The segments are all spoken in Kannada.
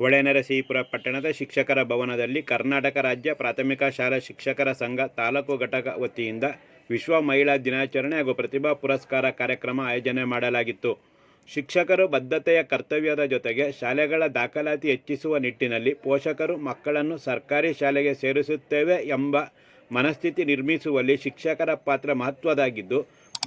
ಹೊಳೆನರಸೀಪುರ ಪಟ್ಟಣದ ಶಿಕ್ಷಕರ ಭವನದಲ್ಲಿ ಕರ್ನಾಟಕ ರಾಜ್ಯ ಪ್ರಾಥಮಿಕ ಶಾಲಾ ಶಿಕ್ಷಕರ ಸಂಘ ತಾಲೂಕು ಘಟಕ ವತಿಯಿಂದ ವಿಶ್ವ ಮಹಿಳಾ ದಿನಾಚರಣೆ ಹಾಗೂ ಪ್ರತಿಭಾ ಪುರಸ್ಕಾರ ಕಾರ್ಯಕ್ರಮ ಆಯೋಜನೆ ಮಾಡಲಾಗಿತ್ತು. ಶಿಕ್ಷಕರು ಬದ್ಧತೆಯ ಕರ್ತವ್ಯದ ಜೊತೆಗೆ ಶಾಲೆಗಳ ದಾಖಲಾತಿ ಹೆಚ್ಚಿಸುವ ನಿಟ್ಟಿನಲ್ಲಿ ಪೋಷಕರು ಮಕ್ಕಳನ್ನು ಸರ್ಕಾರಿ ಶಾಲೆಗೆ ಸೇರಿಸುತ್ತೇವೆ ಎಂಬ ಮನಸ್ಥಿತಿ ನಿರ್ಮಿಸುವಲ್ಲಿ ಶಿಕ್ಷಕರ ಪಾತ್ರ ಮಹತ್ವದಾಗಿದ್ದು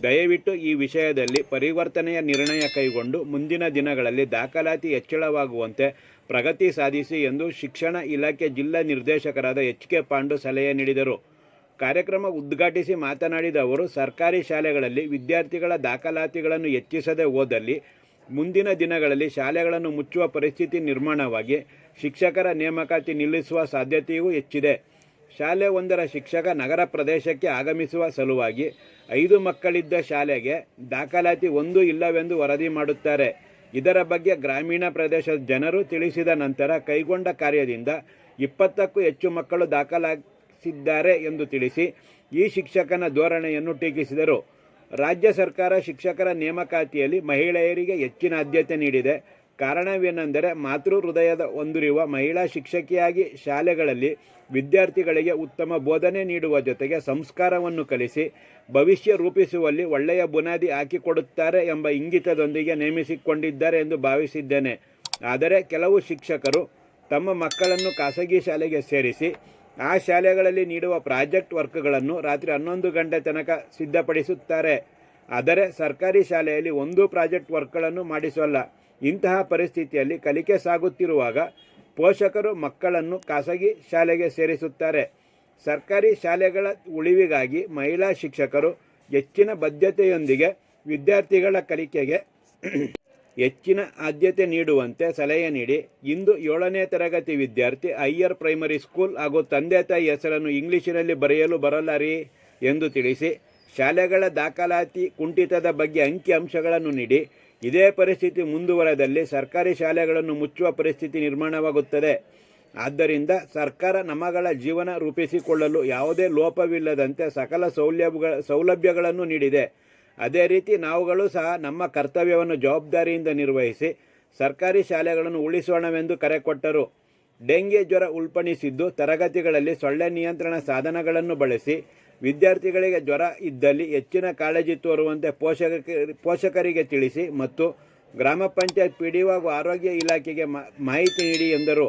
ದಯವಿಟ್ಟು ಈ ವಿಷಯದಲ್ಲಿ ಪರಿವರ್ತನೆಯ ನಿರ್ಣಯ ಕೈಗೊಂಡು ಮುಂದಿನ ದಿನಗಳಲ್ಲಿ ದಾಖಲಾತಿ ಹೆಚ್ಚಳವಾಗುವಂತೆ ಪ್ರಗತಿ ಸಾಧಿಸಿ ಎಂದು ಶಿಕ್ಷಣ ಇಲಾಖೆ ಜಿಲ್ಲಾ ನಿರ್ದೇಶಕರಾದ ಎಚ್ ಕೆ ಪಾಂಡು ಸಲಹೆ ನೀಡಿದರು. ಕಾರ್ಯಕ್ರಮ ಉದ್ಘಾಟಿಸಿ ಮಾತನಾಡಿದ ಅವರು, ಸರ್ಕಾರಿ ಶಾಲೆಗಳಲ್ಲಿ ವಿದ್ಯಾರ್ಥಿಗಳ ದಾಖಲಾತಿಗಳನ್ನು ಹೆಚ್ಚಿಸದೆ ಹೋದಲ್ಲಿ ಮುಂದಿನ ದಿನಗಳಲ್ಲಿ ಶಾಲೆಗಳನ್ನು ಮುಚ್ಚುವ ಪರಿಸ್ಥಿತಿ ನಿರ್ಮಾಣವಾಗಿ ಶಿಕ್ಷಕರ ನೇಮಕಾತಿ ನಿಲ್ಲಿಸುವ ಸಾಧ್ಯತೆಯೂ ಹೆಚ್ಚಿದೆ. ಶಾಲೆ ಒಂದರ ಶಿಕ್ಷಕ ನಗರ ಪ್ರದೇಶಕ್ಕೆ ಆಗಮಿಸುವ ಸಲುವಾಗಿ ಐದು ಮಕ್ಕಳಿದ್ದ ಶಾಲೆಗೆ ದಾಖಲಾತಿ ಒಂದು ಇಲ್ಲವೆಂದು ವರದಿ ಮಾಡುತ್ತಾರೆ. ಇದರ ಬಗ್ಗೆ ಗ್ರಾಮೀಣ ಪ್ರದೇಶದ ಜನರು ತಿಳಿಸಿದ ನಂತರ ಕೈಗೊಂಡ ಕಾರ್ಯದಿಂದ ಇಪ್ಪತ್ತಕ್ಕೂ ಹೆಚ್ಚು ಮಕ್ಕಳು ದಾಖಲಾಗಿಸಿದ್ದಾರೆ ಎಂದು ತಿಳಿಸಿ ಈ ಶಿಕ್ಷಕನ ಧೋರಣೆಯನ್ನು ಟೀಕಿಸಿದರು. ರಾಜ್ಯ ಸರ್ಕಾರ ಶಿಕ್ಷಕರ ನೇಮಕಾತಿಯಲ್ಲಿ ಮಹಿಳೆಯರಿಗೆ ಹೆಚ್ಚಿನ ಆದ್ಯತೆ ನೀಡಿದೆ. ಕಾರಣವೇನೆಂದರೆ ಮಾತೃ ಹೃದಯದ ಹೊಂದಿರುವ ಮಹಿಳಾ ಶಿಕ್ಷಕಿಯಾಗಿ ಶಾಲೆಗಳಲ್ಲಿ ವಿದ್ಯಾರ್ಥಿಗಳಿಗೆ ಉತ್ತಮ ಬೋಧನೆ ನೀಡುವ ಜೊತೆಗೆ ಸಂಸ್ಕಾರವನ್ನು ಕಲಿಸಿ ಭವಿಷ್ಯ ರೂಪಿಸುವಲ್ಲಿ ಒಳ್ಳೆಯ ಬುನಾದಿ ಹಾಕಿಕೊಡುತ್ತಾರೆ ಎಂಬ ಇಂಗಿತದೊಂದಿಗೆ ನೇಮಿಸಿಕೊಂಡಿದ್ದಾರೆ ಎಂದು ಭಾವಿಸಿದ್ದೇನೆ. ಆದರೆ ಕೆಲವು ಶಿಕ್ಷಕರು ತಮ್ಮ ಮಕ್ಕಳನ್ನು ಖಾಸಗಿ ಶಾಲೆಗೆ ಸೇರಿಸಿ ಆ ಶಾಲೆಗಳಲ್ಲಿ ನೀಡುವ ಪ್ರಾಜೆಕ್ಟ್ ವರ್ಕ್ಗಳನ್ನು ರಾತ್ರಿ ಹನ್ನೊಂದು ಗಂಟೆ ತನಕ ಸಿದ್ಧಪಡಿಸುತ್ತಾರೆ. ಆದರೆ ಸರ್ಕಾರಿ ಶಾಲೆಯಲ್ಲಿ ಒಂದೂ ಪ್ರಾಜೆಕ್ಟ್ ವರ್ಕ್ಗಳನ್ನು ಮಾಡಿಸೋಲ್ಲ. ಇಂತಹ ಪರಿಸ್ಥಿತಿಯಲ್ಲಿ ಕಲಿಕೆ ಸಾಗುತ್ತಿರುವಾಗ ಪೋಷಕರು ಮಕ್ಕಳನ್ನು ಖಾಸಗಿ ಶಾಲೆಗೆ ಸೇರಿಸುತ್ತಾರೆ. ಸರ್ಕಾರಿ ಶಾಲೆಗಳ ಉಳಿವಿಗಾಗಿ ಮಹಿಳಾ ಶಿಕ್ಷಕರು ಹೆಚ್ಚಿನ ಬದ್ಧತೆಯೊಂದಿಗೆ ವಿದ್ಯಾರ್ಥಿಗಳ ಕಲಿಕೆಗೆ ಹೆಚ್ಚಿನ ಆದ್ಯತೆ ನೀಡುವಂತೆ ಸಲಹೆ ನೀಡಿ ಇಂದು ಏಳನೇ ತರಗತಿ ವಿದ್ಯಾರ್ಥಿ ಹೈಯರ್ ಪ್ರೈಮರಿ ಸ್ಕೂಲ್ ಹಾಗೂ ತಂದೆ ತಾಯಿ ಹೆಸರನ್ನು ಇಂಗ್ಲಿಷಿನಲ್ಲಿ ಬರೆಯಲು ಬರಲಾರಿ ಎಂದು ತಿಳಿಸಿ ಶಾಲೆಗಳ ದಾಖಲಾತಿ ಕುಂಠಿತದ ಬಗ್ಗೆ ಅಂಕಿಅಂಶಗಳನ್ನು ನೀಡಿ ಇದೇ ಪರಿಸ್ಥಿತಿ ಮುಂದುವರೆದಲ್ಲಿ ಸರ್ಕಾರಿ ಶಾಲೆಗಳನ್ನು ಮುಚ್ಚುವ ಪರಿಸ್ಥಿತಿ ನಿರ್ಮಾಣವಾಗುತ್ತದೆ. ಆದ್ದರಿಂದ ಸರ್ಕಾರ ನಮಗಳ ಜೀವನ ರೂಪಿಸಿಕೊಳ್ಳಲು ಯಾವುದೇ ಲೋಪವಿಲ್ಲದಂತೆ ಸಕಲ ಸೌಲಭ್ಯಗಳ ಸೌಲಭ್ಯಗಳನ್ನು ನೀಡಿದೆ. ಅದೇ ರೀತಿ ನಾವುಗಳು ಸಹ ನಮ್ಮ ಕರ್ತವ್ಯವನ್ನು ಜವಾಬ್ದಾರಿಯಿಂದ ನಿರ್ವಹಿಸಿ ಸರ್ಕಾರಿ ಶಾಲೆಗಳನ್ನು ಉಳಿಸೋಣವೆಂದು ಕರೆ ಕೊಟ್ಟರು. ಡೆಂಗಿ ಜ್ವರ ಉಲ್ಪಣಿಸಿದ್ದು ತರಗತಿಗಳಲ್ಲಿ ಸೊಳ್ಳೆ ನಿಯಂತ್ರಣ ಸಾಧನಗಳನ್ನು ಬಳಸಿ ವಿದ್ಯಾರ್ಥಿಗಳಿಗೆ ಜ್ವರ ಇದ್ದಲ್ಲಿ ಹೆಚ್ಚಿನ ಕಾಳಜಿ ತೋರುವಂತೆ ಪೋಷಕ ಪೋಷಕರಿಗೆ ತಿಳಿಸಿ ಮತ್ತು ಗ್ರಾಮ ಪಂಚಾಯತ್ ಪಿ ಡಿ ಹಾಗೂ ಆರೋಗ್ಯ ಇಲಾಖೆಗೆ ಮಾಹಿತಿ ನೀಡಿ ಎಂದರು.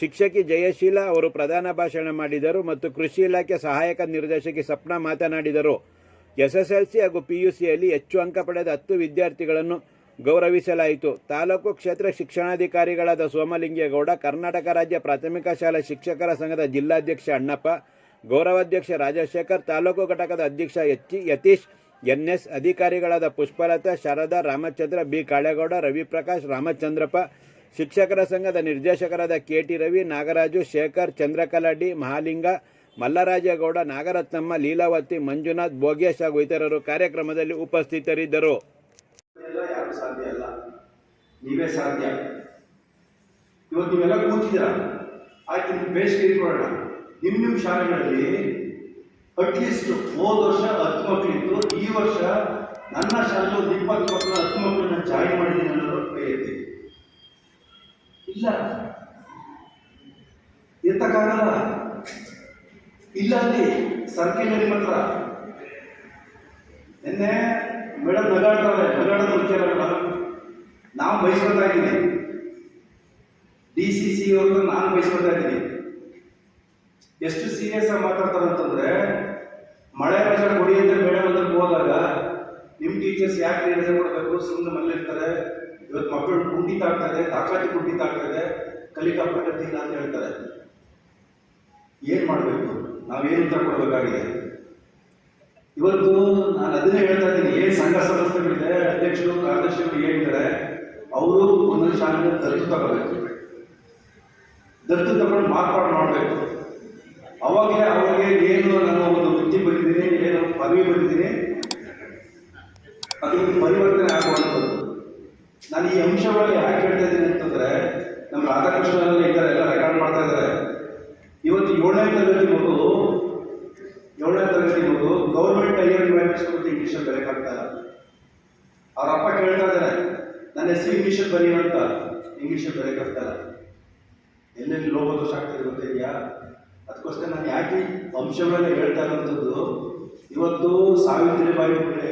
ಶಿಕ್ಷಕಿ ಜಯಶೀಲ ಅವರು ಪ್ರಧಾನ ಭಾಷಣ ಮಾಡಿದರು ಮತ್ತು ಕೃಷಿ ಇಲಾಖೆ ಸಹಾಯಕ ನಿರ್ದೇಶಕಿ ಸಪ್ನ ಮಾತನಾಡಿದರು. ಎಸ್ಎಸ್ಎಲ್ಸಿ ಹಾಗೂ ಪಿ ಯು ಸಿಯಲ್ಲಿ ಹೆಚ್ಚು ಅಂಕ ಪಡೆದ ಹತ್ತು ವಿದ್ಯಾರ್ಥಿಗಳನ್ನು ಗೌರವಿಸಲಾಯಿತು. ತಾಲೂಕು ಕ್ಷೇತ್ರ ಶಿಕ್ಷಣಾಧಿಕಾರಿಗಳಾದ ಸೋಮಲಿಂಗೇಗೌಡ, ಕರ್ನಾಟಕ ರಾಜ್ಯ ಪ್ರಾಥಮಿಕ ಶಾಲಾ ಶಿಕ್ಷಕರ ಸಂಘದ ಜಿಲ್ಲಾಧ್ಯಕ್ಷ ಅಣ್ಣಪ್ಪ ಗೌರವಾಧ್ಯಕ್ಷ ರಾಜಶೇಖರ್, ತಾಲೂಕು ಘಟಕದ ಅಧ್ಯಕ್ಷ ಎಚ್ ಯತೀಶ್, ಎನ್ಎಸ್ ಅಧಿಕಾರಿಗಳಾದ ಪುಷ್ಪಲತಾ, ಶಾರದಾ, ರಾಮಚಂದ್ರ, ಬಿ. ಕಾಳೇಗೌಡ, ರವಿಪ್ರಕಾಶ್, ರಾಮಚಂದ್ರಪ್ಪ, ಶಿಕ್ಷಕರ ಸಂಘದ ನಿರ್ದೇಶಕರಾದ ಕೆ ಟಿ ರವಿ, ನಾಗರಾಜು, ಶೇಖರ್, ಚಂದ್ರಕಲಾಡಿ, ಮಹಾಲಿಂಗ, ಮಲ್ಲರಾಜೇಗೌಡ, ನಾಗರತ್ನಮ್ಮ, ಲೀಲಾವತಿ, ಮಂಜುನಾಥ್, ಭೋಗೇಶ್ ಹಾಗೂ ಇತರರು ಕಾರ್ಯಕ್ರಮದಲ್ಲಿ ಉಪಸ್ಥಿತರಿದ್ದರು. ನೀವೇ ಸಾಧ್ಯ. ಇವತ್ತು ನೀವೆಲ್ಲ ಕೂತಿದ್ದೀರಾ? ಆಯ್ತು ಇಟ್ಕೊಳ್ಳೋಣ. ನಿಮ್ಮ ನಿಮ್ಮ ಶಾಲೆಗಳಲ್ಲಿ ಅಟ್ಲೀಸ್ಟ್ ಹೋದ ವರ್ಷ ಹತ್ತು ಮಕ್ಕಳಿತ್ತು ಈ ವರ್ಷ ನನ್ನ ಶಾಲೆ ಒಂದು ಇಪ್ಪತ್ತು ಮಕ್ಕಳು ಹತ್ತು ಮಕ್ಕಳನ್ನ ಜಾಯಿನ್ ಮಾಡಿದ್ದೀನಿ ಅನ್ನೋದು ಕೈ ಎತ್ತಿ ಇಲ್ಲ. ಎತ್ತಕ್ಕಾಗಲ್ಲ ಇಲ್ಲ ಅಲ್ಲಿ ಸರ್ಕಿಲ್ ಮಾತ್ರ. ನಿನ್ನೆ ಮೇಡಮ್ ನಗಾಡ್ತಾರೆ, ನಗಾಡೋದು ವಿಚಾರ ನಾವು ಬಯಸ್ಕೊತಾ ಇದ್ದೀನಿ. ಡಿ ಸಿ ಸಿ ಅವ್ರನ್ನ ನಾನು ಬಯಸ್ಕೊತಾ ಇದ್ದೀನಿ. ಎಷ್ಟು ಸೀರಿಯಸ್ ಆಗಿ ಮಾತಾಡ್ತಾರೆ ಅಂತಂದ್ರೆ, ಮಳೆ ರಜೆ ಕೊಡಿ ಅಂತ ಮೇಡಮ್ ಹತ್ರ ಹೋದಾಗ ನಿಮ್ಮ ಟೀಚರ್ಸ್ ಯಾಕೆ ರಜೆ ಕೊಡಬೇಕು ಸುಮ್ಮನೆ ಮಲ್ಲಿರ್ತಾರೆ ಇವತ್ತು ಮಕ್ಕಳು ಕುಂಠಿತ ಆಗ್ತದೆ ದಾಖಲಾತಿ ಕುಂಠಿತ ಆಗ್ತದೆ ಕಲಿಕಾ ಪ್ರಗತಿ ಇಲ್ಲ ಅಂತ ಹೇಳ್ತಾರೆ. ಏನ್ ಮಾಡಬೇಕು? ನಾವೇನು ಉತ್ತರ ಕೊಡಬೇಕಾಗಿದೆ? ಇವತ್ತು ನಾನು ಅದನ್ನೇ ಹೇಳ್ತಾ ಇದ್ದೀನಿ. ಏನು ಸಂಘ ಸಂಸ್ಥೆಗಳಿದೆ ಅಧ್ಯಕ್ಷರು, ಕಾರ್ಯದರ್ಶಿಗಳು ಏನಿದ್ದಾರೆ ಅವರು ಒಂದೊಂದು ಶಾಲೆಗೆ ದತ್ತು ತಗೋಬೇಕು ದತ್ತು ತಗೊಂಡು ಮಾರ್ಪಾಡು ಮಾಡಬೇಕು. ಅವಾಗಲೇ ಅವರಿಗೆ ಏನು ನನ್ನ ಒಂದು ಬುದ್ಧಿ ಬಂದಿದ್ದೀನಿ ಏನು ಪದವಿ ಬಂದಿದ್ದೀನಿ ಅದು ಪರಿವರ್ತನೆ ಆಗುವಂಥದ್ದು. ನಾನು ಈ ಅಂಶಗಳಲ್ಲಿ ಯಾಕೆ ಹೇಳ್ತಾ ಇದ್ದೀನಿ ಅಂತಂದ್ರೆ, ನಮ್ಮ ಈ ಇದ್ದಾರೆ ಎಲ್ಲ ರೆಕಾರ್ಡ್ ಮಾಡ್ತಾ ಇದ್ದಾರೆ. ಇವತ್ತು ಏಳನೇ ತರಗತಿ ಮಗು ಏಳನೇ ತರಗತಿ ಮಗು ಗೌರ್ಮೆಂಟ್ ಹೈಯರ್ ಪ್ರೈಮರಿ ಸ್ಕೂಲ್ ಇಂಗ್ಲೀಷಲ್ಲಿ ಬರೆಯಕ್ಕಾಗ್ತಾ ಇಲ್ಲ. ಅವ್ರ ಅಪ್ಪ ಕೇಳ್ತಾ ಇದ್ದಾರೆ, ನನ್ನ ಹೆಸರು ಇಂಗ್ಲೀಷಲ್ಲಿ ಬರೆಯುವಂತ ಇಂಗ್ಲೀಷಲ್ಲಿ ಬರೆಯಕ್ಕಾಗ್ತಾ ಇಲ್ಲ. ಎಲ್ಲೆಲ್ಲಿ ಲೋಪದೋಷ ಆಗ್ತದೆ ಗೊತ್ತಿದೆಯಾ ಅದಕ್ಕೋಸ್ಕರ ನಾನು ಯಾಕೆ ಅಂಶಗಳನ್ನ ಹೇಳ್ತಾ ಇರೋಂಥದ್ದು, ಇವತ್ತು ಸಾವಿತ್ರಿಬಾಯಿ ಫುಲೆ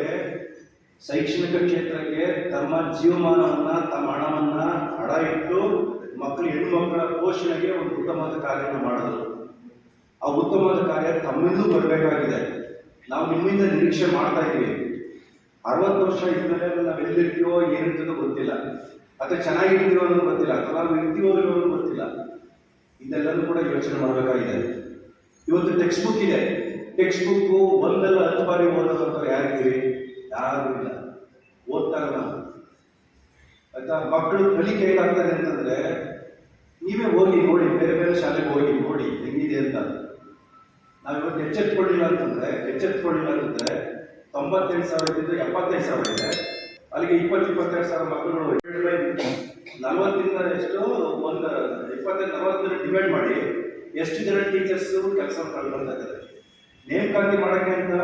ಶೈಕ್ಷಣಿಕ ಕ್ಷೇತ್ರಕ್ಕೆ ತಮ್ಮ ಜೀವಮಾನವನ್ನ, ತಮ್ಮ ಹಣವನ್ನು ಹಣ ಇಟ್ಟು ಮಕ್ಕಳು ಹೆಣ್ಣುಮಕ್ಕಳ ಪೋಷಣೆಗೆ ಒಂದು ಉತ್ತಮವಾದ ಕಾರ್ಯವನ್ನು ಮಾಡಿದ್ರು. ಆ ಉತ್ತಮವಾದ ಕಾರ್ಯ ತಮ್ಮಿಂದೂ ಬರಬೇಕಾಗಿದೆ. ನಾವು ನಿಮ್ಮಿಂದ ನಿರೀಕ್ಷೆ ಮಾಡ್ತಾ ಇದ್ದೀವಿ. ಅರವತ್ತು ವರ್ಷ ಇದ್ಮೇಲೆ ನಾವು ಎಲ್ಲಿರ್ತೀವೋ ಏನಿರ್ತೀವೋ ಗೊತ್ತಿಲ್ಲ. ಅಥವಾ ಚೆನ್ನಾಗಿರ್ತೀವೋ ಅನ್ನೋದು ಗೊತ್ತಿಲ್ಲ, ಅಥವಾ ನಾವು ಇರ್ತೀವೋ ಅನ್ನೋದು ಗೊತ್ತಿಲ್ಲ. ಇದೆಲ್ಲನೂ ಕೂಡ ಯೋಚನೆ ಮಾಡಬೇಕಾಗಿದೆ. ಇವತ್ತು ಟೆಕ್ಸ್ಟ್ ಬುಕ್ ಇದೆ. ಟೆಕ್ಸ್ಟ್ ಬುಕ್ ಒಂದಲ್ಲ ಹತ್ತು ಬಾರಿ ಓದೋದಂತ ಯಾರಿದ್ದೀವಿ ಯಾರು ಇಲ್ಲ. ಓದ್ತಾ ಇಲ್ಲ. ಆಯ್ತಾ? ಮಕ್ಕಳು ಕಲಿಕೆ ಹೇಗಾಗ್ತದೆ ಅಂತಂದ್ರೆ ನೀವೇ ಹೋಗಿ ನೋಡಿ, ಬೇರೆ ಬೇರೆ ಶಾಲೆಗೆ ಹೋಗಿ ನೋಡಿ ಹೆಂಗಿದೆ ಅಂತ. ನಾವು ಇವತ್ತು ಎಚ್ಚೆತ್ಕೊಳ್ಳಿಲ್ಲ ಅಂತಂದ್ರೆ ಎಚ್ಚೆತ್ಕೊಳ್ಳಿಲ್ಲ ಅಂತಂದ್ರೆ ತೊಂಬತ್ತೈದು ಸಾವಿರ ಇದ್ದಿದ್ದು ಎಪ್ಪತ್ತೈದು ಸಾವಿರ ಇದೆ. ಅಲ್ಲಿಗೆ ಇಪ್ಪತ್ತು, ಇಪ್ಪತ್ತೆರಡು ಸಾವಿರ ಮಕ್ಕಳುಗಳು ನಲವತ್ತಿಂದ ಎಷ್ಟು ಒಂದು ಇಪ್ಪತ್ತೈದು ನಲವತ್ತರ ಡಿವೈಡ್ ಮಾಡಿ ಎಷ್ಟು ಜನ ಟೀಚರ್ಸ್ ಕೆಲಸ ಕಳ್ಕೊಳ್ತಾ ಇದ್ದಾರೆ ನೇಮಕಾತಿ ಮಾಡೋಕ್ಕೆ ಅಂತ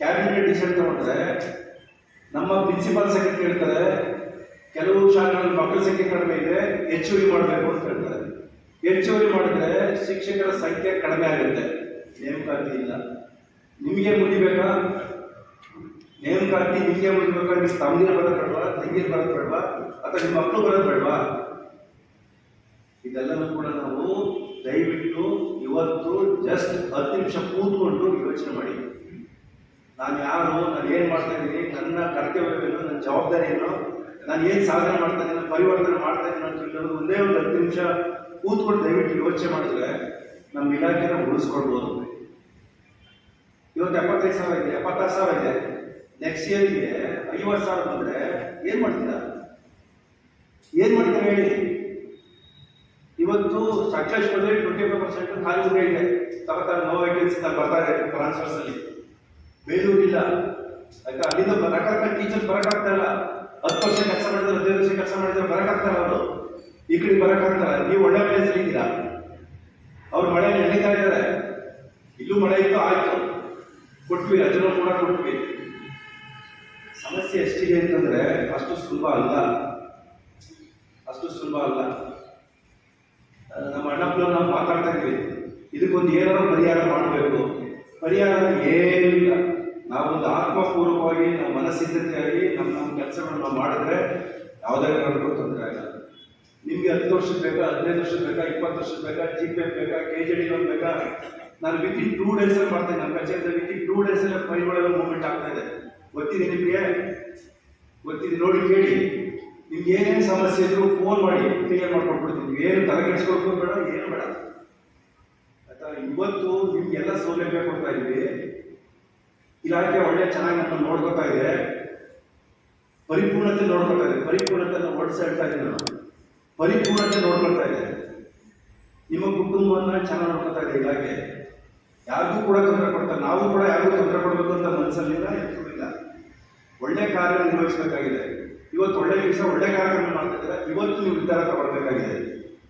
ಕ್ಯಾಬಿನೆಟ್ ಡಿಸೈಡ್ ತಗೊಂಡ್ರೆ ನಮ್ಮ ಪ್ರಿನ್ಸಿಪಾಲ್ ಸೆಕ್ರೆಟರಿ ಹೇಳ್ತಾರೆ ಕೆಲವು ಶಾಲೆಗಳಲ್ಲಿ ಮಕ್ಕಳ ಸಂಖ್ಯೆ ಕಡಿಮೆ ಇದೆ ಹೆಚ್ಚುವರಿ ಮಾಡಬೇಕು ಅಂತ ಹೇಳ್ತಾರೆ. ಹೆಚ್ಚುವರಿ ಮಾಡಿದ್ರೆ ಶಿಕ್ಷಕರ ಸಂಖ್ಯೆ ಕಡಿಮೆ ಆಗುತ್ತೆ. ನೇಮಕಾತಿ ಇಲ್ಲ. ನಿಮಗೆ ಮುಗಿಬೇಕಾ? ನೇಮಕಾತಿ ನಿಮಗೆ ಮುಗಿಬೇಕಾ ನಿಮ್ಮ ತಮ್ಮದಿರ ಬರೋದು ಬೇಡವಾ ತಂಗಿರ ಬರೋದು ಬೇಡವಾ, ಅಥವಾ ನಿಮ್ಮ ಮಕ್ಕಳು ಬರೋದು ಬೇಡವಾ? ಇದೆಲ್ಲವೂ ಕೂಡ ನಾವು ದಯವಿಟ್ಟು ಇವತ್ತು ಜಸ್ಟ್ ಹತ್ತು ನಿಮಿಷ ಕೂತ್ಕೊಂಡು ಯೋಚನೆ ಮಾಡಿ. ನಾನು ಯಾರು, ನಾನು ಏನು ಮಾಡ್ತಾ ಇದ್ದೀನಿ, ನನ್ನ ಕರ್ತವ್ಯವೇನು, ನನ್ನ ಜವಾಬ್ದಾರಿ ಏನು, ನಾನು ಏನು ಸಾಧನೆ ಮಾಡ್ತಾ ಇದ್ದೀನಿ, ಪರಿವರ್ತನೆ ಮಾಡ್ತಾ ಇದ್ದೀನಿ ಅಂತ ಹೇಳೋದು ಒಂದೇ ಒಂದು ಹತ್ತು ನಿಮಿಷ ಕೂತ್ಕೊಂಡು ದಯವಿಟ್ಟು ಯೋಚನೆ ಮಾಡಿದ್ರೆ ನಮ್ಮ ಇಲಾಖೆನ ಉಳಿಸ್ಕೊಳ್ಬೋದು. ಇವತ್ತು ಎಪ್ಪತ್ತೈದು ಸಾವಿರ ಇದೆ, ಎಪ್ಪತ್ತಾರು ಸಾವಿರ ಇದೆ. ನೆಕ್ಸ್ಟ್ ಇಯರ್ಗೆ ಐವತ್ತು ಸಾವಿರ ಬಂದರೆ ಏನು ಮಾಡ್ತೀರಾ? ಏನು ಮಾಡ್ತೀರಾ ಹೇಳಿ? ಇವತ್ತು ಸಕ್ಸಸ್ಫುಲ್ ಟ್ವೆಂಟಿ ಫೈವ್ ಪರ್ಸೆಂಟ್ ಹುದ್ದೆ ಇದೆ. ತಗೋತಾರೆ ನೋ ವೇಕೆನ್ಸಿ ಬರ್ತಾ ಇದೆ ಟ್ರಾನ್ಸ್ಫರ್ಸಲ್ಲಿ ಬೇಲೂರಿಲ್ಲ ಆಯ್ತಾ? ಅಲ್ಲಿಂದ ಟೀಚರ್ ಟೀಚರ್ಸ್ ಬರಕಾಗ್ತಾ ಇಲ್ಲ. ಹತ್ತು ವರ್ಷ ಕೆಲಸ ಮಾಡಿದ್ರೆ, ಹದಿನೈದು ವರ್ಷ ಕೆಲಸ ಮಾಡಿದ್ರೆ ಬರೋಕ್ಕಾಗ್ತಾರೆ ಅವರು. ಈ ಕಡೆ ಬರೋಕ್ಕಾಗ್ತಾರೆ ನೀವು ಒಳ್ಳೆ ಪ್ಲೇಸಲ್ಲಿ ಇದ್ದೀರಾ? ಅವ್ರು ಮಳೆ ನಡೀತಾ ಇದ್ದಾರೆ. ಇಲ್ಲೂ ಮಳೆ ಇತ್ತು, ಆಯ್ತು. ಕೊಟ್ವಿ ರಜನೂ ಕೂಡ ಕೊಟ್ವಿ. ಸಮಸ್ಯೆ ಎಷ್ಟಿದೆ ಅಂತಂದ್ರೆ ಅಷ್ಟು ಸುಲಭ ಅಲ್ಲ. ಅಷ್ಟು ಸುಲಭ ಅಲ್ಲ. ನಮ್ಮ ಅಣ್ಣಪ್ಪ ನಾವು ಮಾತಾಡ್ತಾ ಇದ್ವಿ. ಇದಕ್ಕೊಂದು ಏನಾದ್ರು ಪರಿಹಾರ ಮಾಡಬೇಕು. ಪರಿಹಾರ ಏನಿಲ್ಲ ಇಲ್ಲ. ನಾವೊಂದು ಆತ್ಮಪೂರ್ವಕವಾಗಿ ನಮ್ಮ ಮನಸ್ಸಿದ್ಧತೆಯಾಗಿ ನಮ್ಮ ನಮ್ಮ ಕೆಲಸಗಳನ್ನ ಮಾಡಿದ್ರೆ ಯಾವುದೇ ಕಾರಣಕ್ಕೂ ತೊಂದರೆ ಆಗಲ್ಲ ನಿಮಗೆ ಹತ್ತು ವರ್ಷ ಬೇಕಾ, ಹದಿನೈದು ವರ್ಷ ಬೇಕಾ, ಇಪ್ಪತ್ತು ವರ್ಷ ಬೇಕಾ ಜಿ ಪಿ ಎಫ್ ಬೇಕಾ ಕೆ ಜಿ ಡಿ ಲೋನ್ ಬೇಕಾ? ನಾನು ವಿತ್ ಇನ್ ಟೂ ಡೇಸಲ್ಲಿ ಮಾಡ್ತೇನೆ. ನಮ್ಮ ಕಚೇರಿಯಲ್ಲಿ ವಿತ್ ಇನ್ ಟೂ ಡೇಸಲ್ಲಿ ಫೈಲ್ಗಳೆಲ್ಲ ಮೂವ್ಮೆಂಟ್ ಆಗ್ತಾ ಇದೆ. ಗೊತ್ತಿದೆ ನಿಮಗೆ ಗೊತ್ತಿದೆ, ನೋಡಿ ಕೇಳಿ. ನಿಮ್ಗೆ ಏನೇನು ಸಮಸ್ಯೆ ಇದ್ರು ಫೋನ್ ಮಾಡಿ ಕ್ಲಿಯರ್ ಮಾಡ್ಕೊಟ್ಬಿಡ್ತೀನಿ. ನೀವು ಏನು ತಲೆ ಕೆಡಿಸ್ಕೊಳ್ಬೇಕು ಬೇಡ, ಏನು ಬೇಡ. ಆಯ್ತಾ? ಇವತ್ತು ನಿಮಗೆಲ್ಲ ಸೌಲಭ್ಯ ಕೊಡ್ತಾ ಇದ್ವಿ. ಇಲಾಖೆ ಒಳ್ಳೆ ಚೆನ್ನಾಗಿ ನಮ್ಮನ್ನು ನೋಡ್ಕೊತಾ ಇದೆ. ಪರಿಪೂರ್ಣತೆ ನೋಡ್ಕೊತಾ ಇದೆ. ಪರಿಪೂರ್ಣತೆ ಓಡಿಸ್ತಾ ಹೇಳ್ತಾ ಇದ್ದೀನಿ ನಾನು. ಪರಿಪೂರ್ಣತೆ ನೋಡ್ಕೊಳ್ತಾ ಇದೆ. ನಿಮ್ಮ ಕುಟುಂಬವನ್ನು ಚೆನ್ನಾಗಿ ನೋಡ್ಕೊತಾ ಇದೆ ಇಲಾಖೆ. ಯಾರಿಗೂ ಕೂಡ ತೊಂದರೆ ಕೊಡ್ತಾರೆ ನಾವು ಕೂಡ ಯಾರಿಗೂ ತೊಂದರೆ ಕೊಡಬೇಕು ಅಂತ ಮನಸ್ಸಲ್ಲಿಲ್ಲ ಒಳ್ಳೆ ಕಾರ್ಯ ನಿರ್ವಹಿಸಬೇಕಾಗಿದೆ. ಇವತ್ತು ಒಳ್ಳೆ ಕೆಲಸ ಒಳ್ಳೆ ಕಾರ್ಯಕ್ರಮ ಮಾಡ್ತಾ ಇದ್ದಾರೆ ಇವತ್ತು ನೀವು ನಿರ್ಧಾರ ತಗೊಳ್ಬೇಕಾಗಿದೆ.